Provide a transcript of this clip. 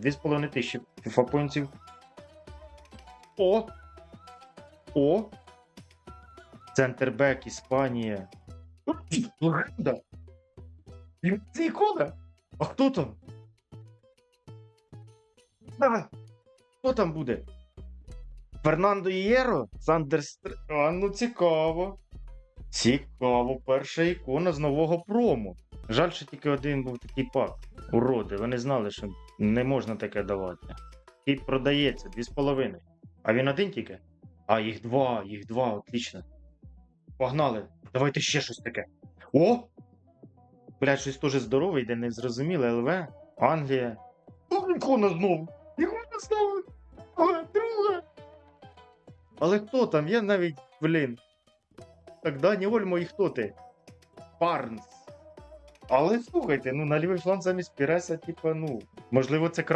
2,5 тисячі FIFA поінтів. О! О! Центрбек, Іспанія. Легенда. Це ікона. А хто там? А, хто там буде? Фернандо Ієро? Сандер Стр... А, ну цікаво. Цікаво, перша ікона з нового промо. Жаль, що тільки один був такий пак. Уроди, вони знали, що не можна таке давати. І продається 2,5. А він один тільки? А, їх два, їх два, отлично. Погнали. Давайте ще щось таке. О! Блядь, щось теж здорове йде, не зрозуміле, ЛВ. Англія. Ікона знову. Ікона знову. О, друга. Але хто там? Я навіть, блін. Так, Дані Ольмо і хто ти? Парнс. Але слухайте, ну на лівий фланг замість Піреса, типа, ну, можливо, це краще.